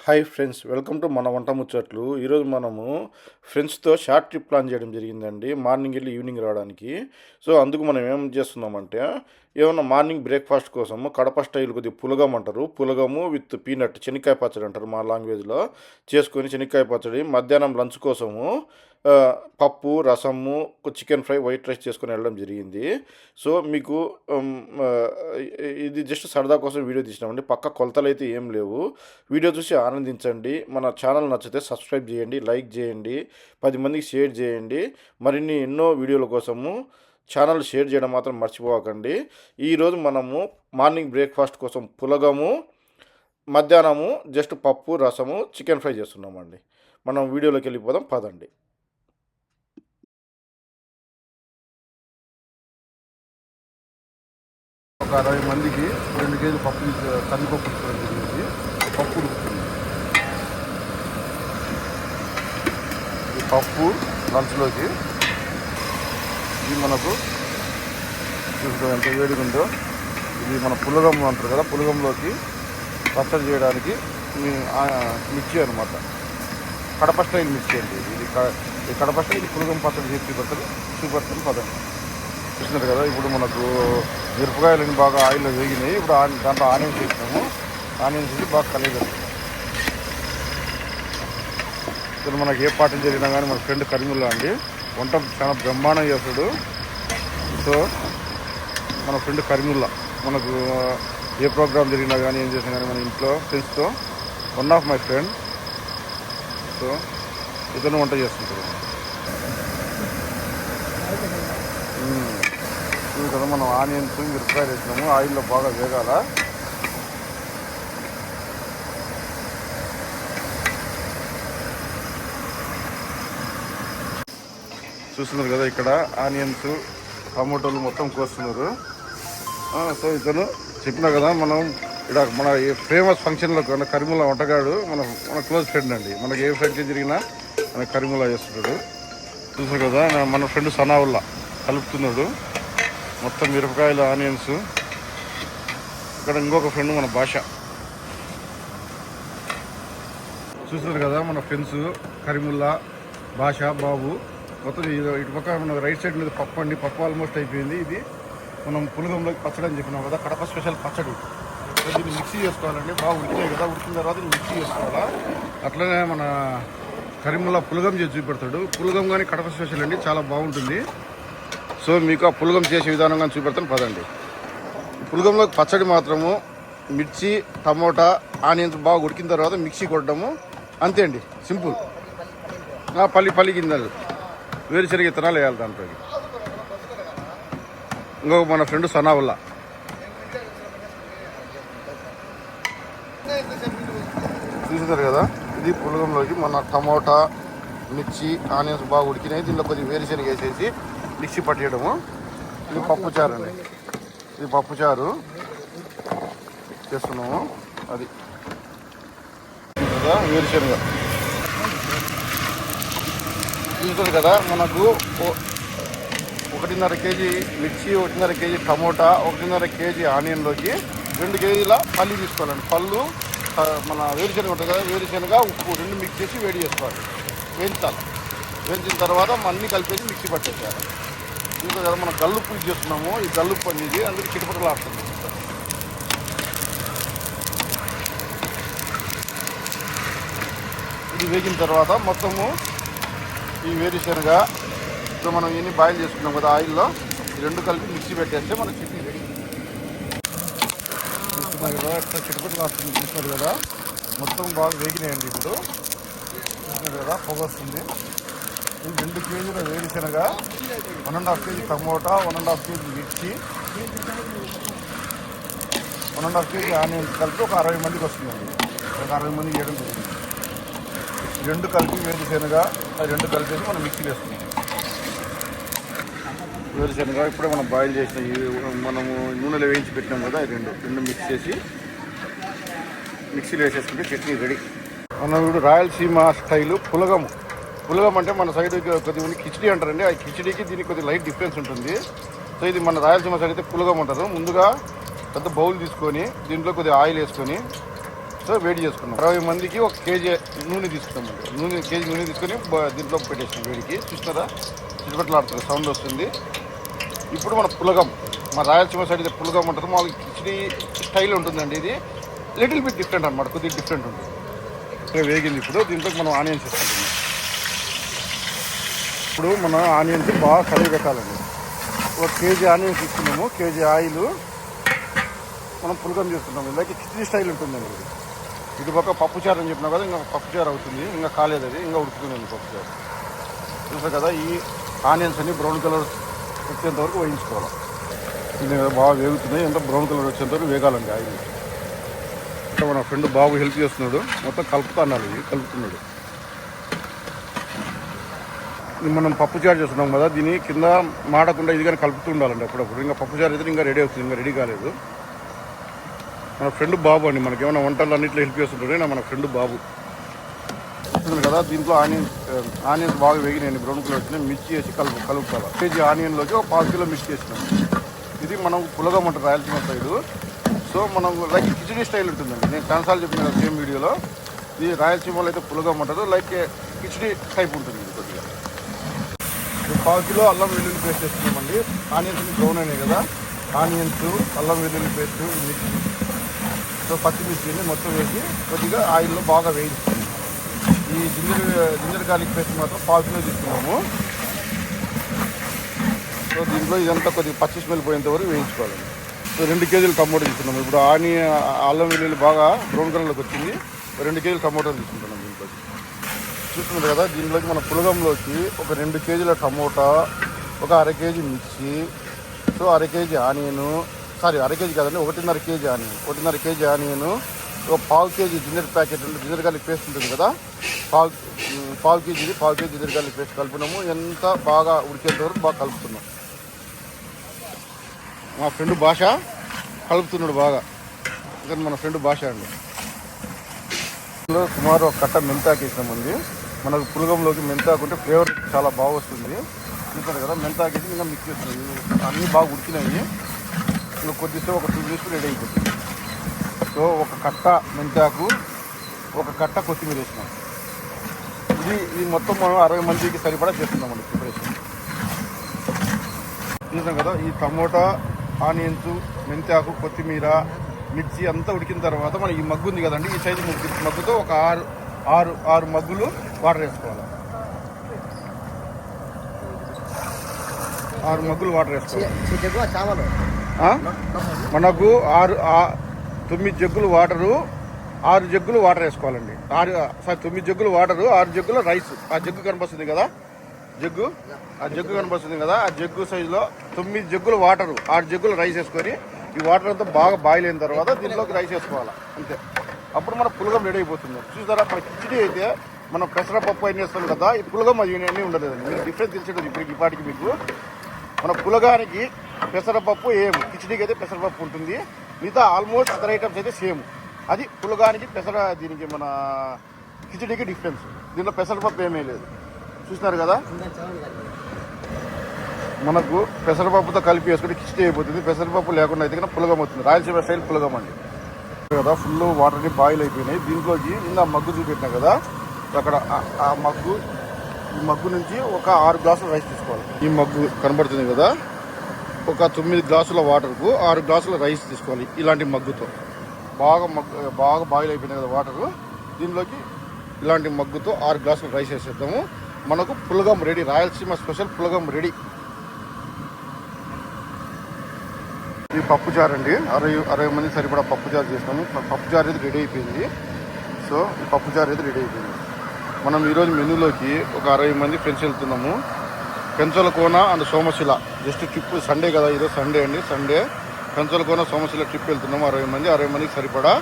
Hi friends welcome to మన వంట ముచ్చట్లు. ఈరోజు మనము ఫ్రెండ్స్తో షార్ట్ ట్రిప్ ప్లాన్ చేయడం జరిగిందండి. మార్నింగ్ వెళ్ళి ఈవినింగ్ రావడానికి. సో అందుకు మనం ఏం చేస్తున్నామంటే ఏమన్నా మార్నింగ్ బ్రేక్ఫాస్ట్ కోసము కడప స్టైల్ కొద్దిగా పులగం అంటారు. పులగము విత్ పీనట్ శనక్కాయ పచ్చడి అంటారు మా లాంగ్వేజ్లో. చేసుకొని శనక్కాయ పచ్చడి మధ్యాహ్నం లంచ్ కోసము పప్పు రసము చికెన్ ఫ్రై వైట్ రైస్ చేసుకొని వెళ్ళడం జరిగింది. సో మీకు ఇది జస్ట్ సరదా కోసం వీడియో తీసినామండి. పక్క కొలతలు అయితే ఏం లేవు. వీడియో చూసి ఆనందించండి. మన ఛానల్ నచ్చితే సబ్స్క్రైబ్ చేయండి లైక్ చేయండి పది మందికి షేర్ చేయండి. మరిన్ని ఎన్నో వీడియోల కోసము ఛానల్ షేర్ చేయడం మాత్రం మర్చిపోకండి. ఈరోజు మనము మార్నింగ్ బ్రేక్ఫాస్ట్ కోసం పులగము మధ్యాహ్నము జస్ట్ పప్పు రసము చికెన్ ఫ్రై చేస్తున్నామండి. మనం వీడియోలోకి వెళ్ళిపోదాం పదండి. ఒక అరవై మందికి రెండు కేజీలు పప్పు కందిపప్పు పప్పు ఉడుకుతుంది. ఈ పప్పు లంచ్లోకి ఇది మనకు చూసుకో ఎంత వేడిగా ఉందో. ఇది మన పులగం అంటారు కదా పులగంలోకి పచ్చడి చేయడానికి మిర్చి అనమాట కడప స్టైల్ మిర్చి అండి ఇది. ఈ కడప స్టైల్ ఇది పులగం పచ్చడి చేసి చూపెడతారు చూపెడతాను పదండి చూసినారు కదా ఇప్పుడు మనకు మిరపకాయలని బాగా ఆయిల్లో వేగినాయి. ఇప్పుడు ఆని- దాంట్లో ఆనియన్స్ వేసినాము. ఆనియన్స్ వేసి బాగా కలిగి ఇక్కడ మనకి ఏ పాటలు జరిగినా కానీ మన ఫ్రెండ్ కరీముల్లా అండి. వంట చాలా బ్రహ్మాండం చేస్తాడు. సో మన ఫ్రెండ్ కరీముల్లా మనకు ఏ ప్రోగ్రామ్ జరిగినా కానీ ఏం చేసినా కానీ మన ఇంట్లో ఫ్రెండ్స్తో one of my friend. So ఇతను వంట చేస్తుంటాడు. ఇది కదా మనం ఆనియన్స్ మిరపకాయలు వేసినాము ఆయిల్లో బాగా వేగాల? చూస్తున్నారు కదా ఇక్కడ ఆనియన్స్ టమాటోలు మొత్తం కోస్తున్నారు. ఆ, సో ఇతను చెప్పినా కదా మనం ఇక్కడ మన ఫేమస్ ఫంక్షన్లో మన కరిముల వంటగాడు మన మన క్లోజ్ ఫ్రెండ్ అండి. మనకి ఏ ఫంక్షన్ జరిగినా మన కరిముల చేస్తున్నాడు చూసారు కదా మన ఫ్రెండ్ సనావుల్లా కలుపుతున్నాడు. మొత్తం మిరపకాయలు ఆనియన్స్. ఇక్కడ ఇంకొక ఫ్రెండ్ మన భాష. చూసారు కదా మన ఫ్రెండ్స్ కరిముల్లా భాష బాబు. మొత్తం ఇది- ఇటు పక్క మన రైట్ సైడ్ మీద పప్పు అండి పప్పు ఆల్మోస్ట్ అయిపోయింది. ఇది మనం పులిగంలోకి పచ్చడి అని చెప్పినాం కదా కడప స్పెషల్ పచ్చడి. దీన్ని మిక్సీ చేసుకోవాలండి. బాగా ఉడికినాయి కదా ఉడికిన తర్వాత మిక్సీ చేసుకోవాలా? అట్లనే మన కరీముల్లా పులగం చేసి చూపెడతాడు. పులగం కానీ కడప స్పెషల్ అండి చాలా బాగుంటుంది. సో మీకు ఆ పులగం చేసే విధానం కానీ చూపెడతాను పదండి. పులగంలో పచ్చడి మాత్రము మిర్చి టమోటా ఆనియన్స్ బాగా ఉడికిన తర్వాత మిక్సీ కొట్టడము. అంతే అండి సింపుల్. ఆ, పల్లి పల్లి గింజలు వేరుశనగ విత్తనాలు వేయాలి దాంట్లో ఇంకొక మన ఫ్రెండ్ సనావుల్లా. చూసారు కదా? ఇది పులగంలోకి మన టమోటా మిర్చి ఆనియన్స్ బాగా ఉడికినాయి. దీనిలో కొద్దిగా వేరుశనగ వేసేసి మిక్సీ పట్టేయడము. ఇది పప్పు చారు అండి. ఇది పప్పు చారు. చేస్తున్నాము. అది. కదా వేరుశనగ చూస్తారు కదా మనకు ఓ- ఒకటిన్నర కేజీ మిర్చి ఒకటిన్నర కేజీ టమోటా ఒకటిన్నర కేజీ ఆనియన్లోకి రెండు కేజీల పల్లి తీసుకోవాలండి. పళ్ళు మన వేరుశనగ ఉంటుంది కదా వేరుశనగ ఉప్పు రెండు మిక్స్ చేసి వేడి చేసుకోవాలి. వేయించాలి. వేయించిన తర్వాత అన్నీ కలిపేసి మిక్సీ పట్టేసేయాలి. ఇంకా కదా మనం గల్లుప్పు యూజ్ చేస్తున్నాము. ఈ గల్లుప్పు అనేది అందుకు చిటపటలు ఆడుతుంది. ఇది వేగిన తర్వాత మొత్తము ఈ వేరుశనగ ఇప్పుడు మనం ఇన్ని బాయిల్ చేసుకున్నాం కదా ఆయిల్లో రెండు కలిపి మిక్సీ పెట్టేస్తే మన చట్నీ రెడీ చూస్తున్నారు కదా ఎట్లా చూస్తున్నారు కదా. మొత్తం బాగా వేగినాయండి ఇప్పుడు. చూస్తున్నారు కదా పొగ వస్తుంది. ఈ రెండు కేజీల వేరుశనగ one and half KG tomato one and half KG మిర్చి one and half KG onions కలిపి ఒక అరవై మందికి వస్తుందండి. ఒక అరవై మందికి చేయడం జరిగింది. రెండు కలిపి వేరుశనగ అది రెండు కలిపేసి మనం మిక్సీ వేసుకున్నాం వేరుశనగ ఇప్పుడే మనం బాయిల్ చేసిన మనము నూనెలో వేయించి పెట్టినాం కదా రెండు రెండు మిక్స్ చేసి మిక్సీలో వేసేసుకుంటే చట్నీ రెడీ. మనం ఇప్పుడు రాయలసీమ స్టైలు పులగము. పులగం అంటే మన సైడ్ కొద్దిగా ఉంది కిచిడి అంటారండి. ఆ కిచిడికి దీనికి కొద్దిగా లైట్ డిఫరెన్స్ ఉంటుంది. సో ఇది మన రాయలసీమ సైడ్ అయితే పులగం అంటారు. ముందుగా పెద్ద బౌల్ తీసుకొని దీంట్లో కొద్దిగా ఆయిల్ వేసుకొని సో వేడి చేసుకున్నాం. అరవై మందికి ఒక కేజీ నూనె తీసుకున్నామండి నూనె కేజీ నూనె తీసుకొని దీంట్లో పెట్టేసాం వేడికి. చూస్తారా చిరుపట్లాడుతుంది సౌండ్ వస్తుంది. ఇప్పుడు మన పులగం మన రాయలసీమ సైడ్ ఇది పులగం ఉంటుంది. మాకు కిచిడి స్టైల్ ఉంటుందండి ఇది. లిటిల్ బిట్ డిఫరెంట్ అనమాట కొద్దిగా డిఫరెంట్ ఉంటుంది. ఇక్కడ వేగింది ఇప్పుడు. దీంట్లో మనం ఆనియన్స్ వేసుకుంటున్నాం. ఇప్పుడు మన ఆనియన్స్ బాగా కడిగి పెట్టాలండి. ఒక కేజీ ఆనియన్స్ తీసుకున్నాము. KG oil. మనం పులకం చేస్తున్నాం ఇలాగే కిచిడి స్టైల్ ఉంటుందండి ఇది పక్క పప్పుచారు అని చెప్పినా కదా ఇంకా పప్పుచారు అవుతుంది. ఇంకా కాలేదు అది ఇంకా ఉడుకుతుంది పప్పుచారు చూసారు కదా ఈ ఆనియన్స్ అన్ని బ్రౌన్ కలర్ వచ్చేంత వరకు వేయించుకోవాలి. ఇది బాగా వేగుతున్నాయి ఎంత బ్రౌన్ కలర్ వచ్చేంత వరకు వేగాలండి ఆయిల్. మన ఫ్రెండ్ బాబు హెల్ప్ చేస్తున్నాడు మొత్తం కలుపుతున్నాడు ఇవి ఇది కలుపుతున్నాడు. మనం పప్పుచారు చేస్తున్నాం కదా దీని కింద మాడకుండా ఇది కానీ కలుపుతూ ఉండాలండి అప్పుడప్పుడు. ఇంకా పప్పుచారు అయితే ఇంకా రెడీ అవుతుంది ఇంకా రెడీ కాలేదు. మన ఫ్రెండ్ బాబు అండి. మనకి ఏమైనా వంటలు అన్నింటిలో హెల్ప్ చేస్తుంటాడే. నా మన ఫ్రెండ్ బాబు. కదా దీంట్లో ఆనియన్ ఆనియన్స్ బాగా వేగినాయండి. బ్రౌన్ కలర్ వచ్చినాయి. మిర్చి వేసి కలుపు కలుపుకోవాలి. కేజీ ఆనియన్లోకి ఒక పావు కిలో మిర్చి వేసినాం. ఇది మనం పులగం ఉంటుంది రాయలసీమ సైడు సో మనం లైక్ కిచడీ స్టైల్ ఉంటుందండి. నేను చాలాసార్లు చెప్పిన సేమ్ వీడియోలో. ఇది రాయలసీమలో అయితే పులగం ఉంటుంది లైక్ కిచడీ టైప్ ఉంటుంది ఇది కొద్దిగా. పావు కిలో అల్లం వెల్లుల్లి పేస్ట్ వేస్తున్నామండి ఆనియన్స్ బ్రౌన్ అయినాయి కదా. ఆనియన్స్ అల్లం వెల్లుల్లి పేస్ట్ మిర్చి. సో పచ్చిమిర్చిని మొత్తం వేసి కొద్దిగా ఆయిల్లో బాగా వేయించుకుంటాం ఈ జింజర్ జింజర్ గార్లిక్ పేస్ట్ మాత్రం పావు తీసుకున్నాము. సో దీంట్లో ఇదంతా కొద్దిగా పచ్చి స్మెల్ పోయేంత వరకు సో రెండు కేజీలు టమోటా తీసుకున్నాము ఇప్పుడు ఆని అల్లం వెల్లుల్లి బాగా బ్రౌన్ కలర్లోకి వచ్చింది. రెండు కేజీలు టమోటా తీసుకుంటున్నాం దీంట్లో. చూస్తున్నారు కదా దీనిలోకి మన పులగంలోకి ఒక రెండు కేజీల టమోటా ఒక అర కేజీ మిర్చి సో అర కేజీ ఆనియను సారీ అర కేజీ కాదండి ఒకటిన్నర కేజీ ఆనియన్ ఒకటిన్నర కేజీ ఆనియను ఒక పావు కేజీ జింజర్ ప్యాకెట్ ఉంటుంది జింజర్ గార్లిక్ పేస్ట్ ఉంటుంది కదా పావు పావు కేజీది పావు కేజీ జింజర్ గార్లిక్ పేస్ట్ కలిపినాము ఎంత బాగా ఉడికేంత వరకు బాగా కలుపుతున్నాం. మా ఫ్రెండ్ భాష కలుపుతున్నాడు బాగా ఇంకా మన ఫ్రెండ్ భాష అండి. సుమారు ఒక కట్ట మెంతాకు ఇస్తామండి మనకు పులగంలోకి మెంతాకు ఉంటే ఫ్లేవర్ చాలా బాగా వస్తుంది. చూస్తారు కదా మెంతాకి ఇంకా మిక్స్ చేస్తున్నాయి అన్నీ బాగా ఉడికినాయి ఇంకా కొద్దిసేపు ఒక టూ మినిట్స్ రెడీ అయిపోతుంది. సో ఒక కట్ట మెంతాకు ఒక కట్ట కొత్తిమీర వేసినాం. ఇది ఇది మొత్తం మనం అరవై మందికి సరిపడా చేస్తున్నామండి ప్రిపరేషన్ చూసాం కదా ఈ టమోటా ఆనియన్స్ మెంతాకు కొత్తిమీర మిర్చి అంతా ఉడికిన తర్వాత మనం ఈ మగ్గు ఉంది కదండి ఈ సైజు మగ్గుతో ఒక ఆరు ఆరు ఆరు మగ్గులు వాటర్ వేసుకోవాలి. ఆరు మగ్గులు వాటర్ వేసుకోవాలి? మనకు ఆరు తొమ్మిది జగ్గులు వాటరు ఆరు జగ్గులు వాటర్ వేసుకోవాలండి. ఆరు సారీ తొమ్మిది జగ్గులు వాటరు ఆరు జగ్గుల రైస్. ఆ జగ్గు కనిపిస్తుంది కదా? జగ్గు? ఆ జగ్గు కనిపిస్తుంది కదా? ఆ జగ్గు సైజులో తొమ్మిది జగ్గులు వాటరు ఆరు జగ్గులు రైస్ వేసుకొని ఈ వాటర్ అంతా బాగా బాయిల్ అయిన తర్వాత దీంట్లోకి రైస్ వేసుకోవాలి? అంతే. అప్పుడు మన పులగం రెడీ అయిపోతుంది. చూసారా మన కిచిడి అయితే మనం పెసరపప్పు అయిన వేస్తాం కదా ఈ పులగం అది అన్నీ ఉండలేదండి. మీకు డిఫరెన్స్ తెలిసేది ఇప్పుడు ఈ పాటికి మీకు. మన పులగానికి పెసరపప్పు ఏం? కిచిడీకి అయితే పెసరపప్పు ఉంటుంది. మిగతా ఆల్మోస్ట్ అదర్ ఐటమ్స్ అయితే సేమ్. అది పులగానికి పెసర దీనికి మన కిచిడీకి డిఫరెన్స్. దీంట్లో పెసరపప్పు ఏమీ లేదు. చూసినారు కదా? మనకు పెసరపప్పుతో కలిపి వేసుకుంటే కిచిడీ అయిపోతుంది. పెసరపప్పు లేకుండా అయితే కనుక పులగం అవుతుంది. రాయలసీమ స్టైల్ పులగం అండి. కదా? ఫుల్ వాటర్ని బాయిల్ అయిపోయినాయి. దీంట్లోకి ఇంకా మగ్గు చూపెట్టినా కదా? అక్కడ ఆ మగ్గు ఈ మగ్గు నుంచి ఒక ఆరు గ్లాసులు రైస్ తీసుకోవాలి. ఈ మగ్గు కనబడుతుంది కదా? ఒక తొమ్మిది గ్లాసుల వాటర్కు ఆరు గ్లాసుల రైస్ తీసుకోవాలి ఇలాంటి మగ్గుతో. బాగా మగ్గు బాగా బాయిల్ అయిపోయినాయి కదా వాటరు? దీనిలోకి ఇలాంటి మగ్గుతో ఆరు గ్లాసుల రైస్ వేసేద్దాము. మనకు పులగం రెడీ రాయలసీమ స్పెషల్ పులగం రెడీ ఈ పప్పుచారు అండి. అరవై అరవై మంది సరిపడా పప్పుచారు చేసినాము పప్పుచారు అయితే రెడీ అయిపోయింది. సో ఈ పప్పుచారు అయితే రెడీ అయిపోయింది. మనం ఈరోజు మెనూలోకి ఒక అరవై మంది ఫ్రెండ్స్ వెళ్తున్నాము. Penchala Kona and Somasila. Just trip Sunday కదా ఈరోజు సండే అండి సండే. పెంచల కోన సోమశిల ట్రిప్ వెళ్తున్నాము అరవై మంది అరవై మందికి సరిపడా.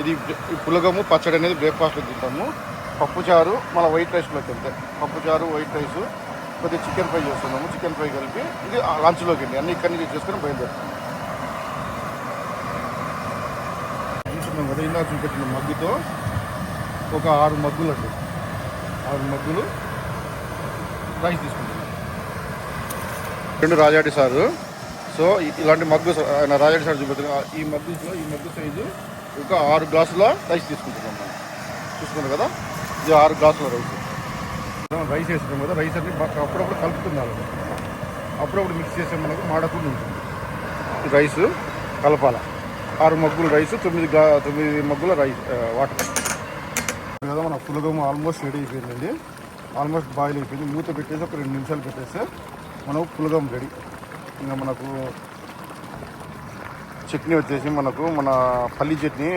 ఇది ఈ పులగము పచ్చడి అనేది బ్రేక్ఫాస్ట్లో తింటాము. పప్పుచారు మళ్ళీ వైట్ రైస్లోకి వెళ్తే. పప్పుచారు వైట్ రైస్ కొద్దిగా చికెన్ ఫ్రై చేస్తున్నాము చికెన్ ఫ్రై కలిపి ఇది లంచ్లోకి వెళ్ళి అన్ని ఇక్కడి నుంచి చేసుకుని బయలుదేరుతాము. చూస్తున్నాం కదా ఇలా చూపెట్టిన మగ్గుతో ఒక ఆరు మగ్గులు అండి ఆరు మగ్గులు. రైస్ తీసుకుంటున్నాం రెండు రాజాటి సారు. సో ఇలాంటి మగ్గు ఆయన రాజాటి సార్ చూపెడుతున్నారు ఈ మగ్గులో ఈ మగ్గు సైజు ఇంకా ఆరు గ్లాసుల రైస్ తీసుకుంటున్నాం మనం. చూసుకున్నారు కదా? ఇది ఆరు గ్లాసుల రైస్. రైస్ వేసుకున్నాం కదా రైస్ అన్ని అప్పుడప్పుడు కలుపుతుండాలి అప్పుడప్పుడు మిక్స్ చేసే మనకు మాడకుండా ఉంటుంది. రైస్ కలపాల. ఆరు మగ్గుల రైస్ తొమ్మిది తొమ్మిది మగ్గుల రైస్ వాటర్. కదా మన పులగం ఆల్మోస్ట్ రెడీ అయిపోయిందండి. ఆల్మోస్ట్ బాయిల్ అయిపోయింది. మూత పెట్టేసి ఒక రెండు నిమిషాలు పెట్టేస్తే మనకు పులగం రెడీ ఇంకా మనకు చట్నీ వచ్చేసి మనకు మన పల్లి చట్నీ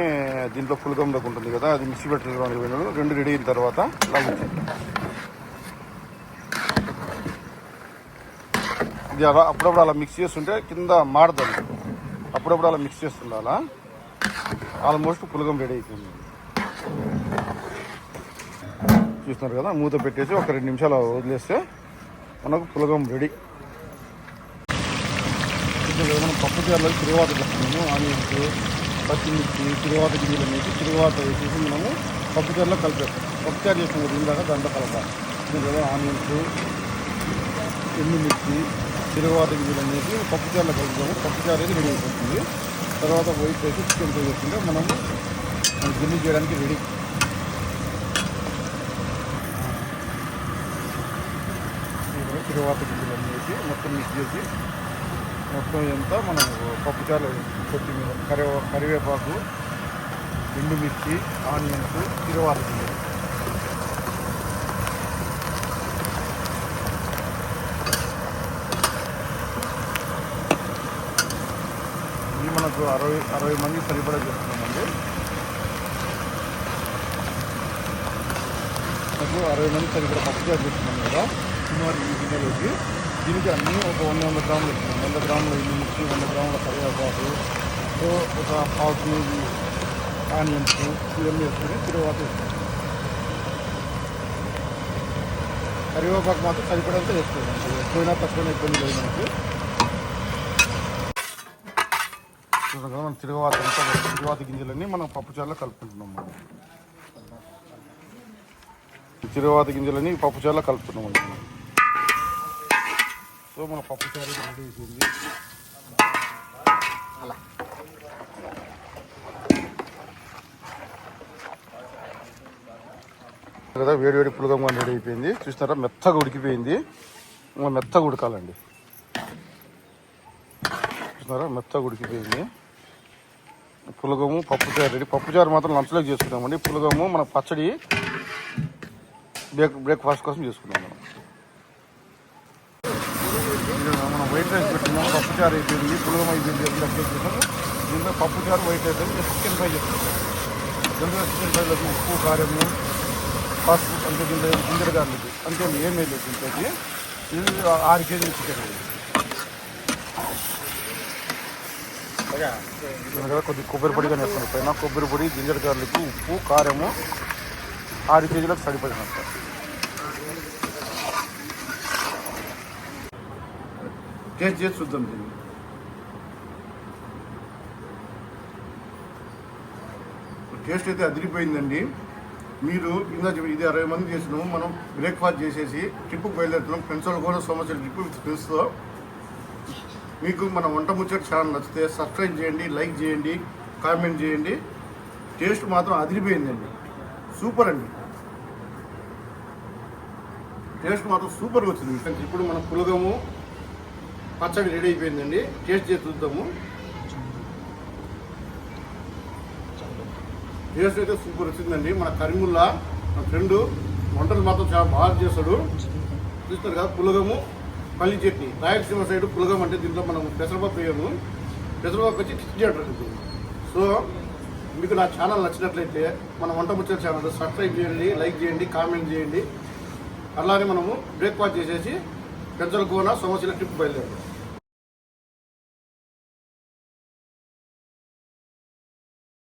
దీంట్లో పులగంలోకి ఉంటుంది కదా అది మిక్సీ పెట్టడానికి పోయినాడు. రెండు రెడీ అయిన తర్వాత ఇలా ఇది అలా అప్పుడప్పుడు అలా మిక్స్ చేస్తుంటే కింద మాడదండి అప్పుడప్పుడు అలా మిక్స్ చేస్తుండాలా? ఆల్మోస్ట్ పులగం రెడీ అయిపోయింది. చూస్తున్నారు కదా మూత పెట్టేసి ఒక రెండు నిమిషాలు వదిలేస్తే మనకు పులగం రెడీ. మనం పప్పు చారులో తిరువాత చేస్తున్నాము ఆనియన్స్ పచ్చిమిర్చి తిరువాత గిన్నెలు అనేసి తిరువాత వేసేసి మనము పప్పు చారులో కలిపేస్తాం. పప్పు చారు చేసిన దాకా దండ దాంట్లో కలపాలి ఇది కదా ఆనియన్స్ ఎండుమిర్చి తిరువాత గింజలు అనేసి పప్పు చీరలు కలుపుతాము. పప్పు చారు అనేది రెడీ అయిపోతుంది. తర్వాత వైట్ వేసి చికెన్ చేసుకుంటే మనము గిన్నె చేయడానికి రెడీ ఇప్పుడు తిరువాత గింజలు వేసి మొత్తం మిక్స్ చేసి మొత్తం ఎంత మనం పప్పుచారు కొత్తిమీర కరివే కరివేపాకు ఎండుమిర్చి ఆనియన్స్ తిరువాత గింజలు ఇది మనకు అరవై అరవై మంది సరిపడా చేస్తున్నామండి మనకు అరవై మంది సరిపడా పప్పుచారు చేస్తున్నాం కదా. సుమారు ఈ గిన్నెలోకి. దీనికి అన్నీ ఒక వంద వంద గ్రాములు ఇస్తున్నాం. వంద గ్రాముల ఎండుమిర్చి వంద గ్రాముల కరివేపాకు సో ఒక పావు కేజీ ఆనియన్స్ ఇవన్నీ వేసుకుని తిరువాత వేస్తున్నాం కరివేపాకు మాత్రం సరిపడంతా వేసుకోవాలి. ఎక్కువైనా తక్కువైనా ఇబ్బంది లేదు మనకి. చూడండి మనం తిరువాత అంతా తిరువాత గింజలన్నీ మనం పప్పుచారులో కలుపుకుంటున్నాం మనం. తిరువాత గింజలన్నీ పప్పుచారులో కలుపుతున్నాం సో మన పప్పుచారు రెడీ అయిపోయింది. కదా వేడి వేడి పులగమ్మ రెడీ అయిపోయింది. చూసినారా? మెత్తగా ఉడికిపోయింది. ఇంకా మెత్తగా ఉడకాలండి. చూసినారా? మెత్తగా ఉడికిపోయింది. పులగము పప్పుచారు రెడీ. పప్పుచారు మాత్రం లంచ్లోకి చేసుకున్నామండి పులగము మన పచ్చడి బ్రేక్ బ్రేక్ఫాస్ట్ కోసం చేసుకున్నాం మనం ఇది మనం వైట్ రైస్ పెట్టుకున్నాం పప్పుచారు అయిపోయింది పులగం అయిపోయింది అందులో చేసుకున్నాం దీంట్లో పప్పుచారు వైట్ రైస్ అయిపోయింది చికెన్ ఫ్రై చేసుకున్నాం దీంట్లో చికెన్ ఫ్రైలోకి ఉప్పు కారము పసుపు అంతే దీంట్లో జింజర్ గార్లిక్ అంతే ఏం లేదు దీంట్లోకి ఇది ఆరు కేజీలు చికెన్ దీని కదా కొద్ది కొబ్బరి పొడి కానీ వేస్తాను పైన కొబ్బరి పొడి జింజర్ గార్లిక్ ఉప్పు కారము ఆరు కేజీలకు సరిపడినంత టేస్ట్ చేసి చూద్దాం దీన్ని టేస్ట్ అయితే అదిరిపోయిందండి మీరు ఇందా ఇది అరవై మంది చేసినాము. మనం బ్రేక్ఫాస్ట్ చేసేసి ట్రిప్కి బయలుదేరుతున్నాం. ఫ్రెండ్స్ వాళ్ళు కూడా సంవత్సరం ట్రిప్ విత్ ఫ్రెండ్స్తో మీకు మన వంట ముచ్చట ఛానల్ నచ్చితే సబ్స్క్రైబ్ చేయండి లైక్ చేయండి కామెంట్ చేయండి. టేస్ట్ మాత్రం అదిరిపోయిందండి. సూపర్ అండి. టేస్ట్ మాత్రం సూపర్గా వచ్చింది. ఇప్పుడు మనం పులగము పచ్చడి రెడీ అయిపోయిందండి. టేస్ట్ చేసి చూద్దాము. టేస్ట్ అయితే సూపర్ వచ్చిందండి. మన కరిముల్లా మన ఫ్రెండ్ వంటలు మాత్రం చాలా బాగా చేస్తాడు. చూస్తారు కదా పులగము పల్లి చట్నీ. రాయలసీమ సైడ్ పులగం అంటే దీంట్లో మనం పెసరపప్పు వేయము. పెసరపప్పు వచ్చి కిచ్చి అంటారు సో మీకు నా ఛానల్ నచ్చినట్లయితే మన వంట ముచ్చట ఛానల్ సబ్స్క్రైబ్ చేయండి లైక్ చేయండి కామెంట్ చేయండి. అలానే మనము బ్రేక్ఫాస్ట్ చేసేసి పెద్దల కోన సమస్యల ట్రిప్ బయలుదేరాం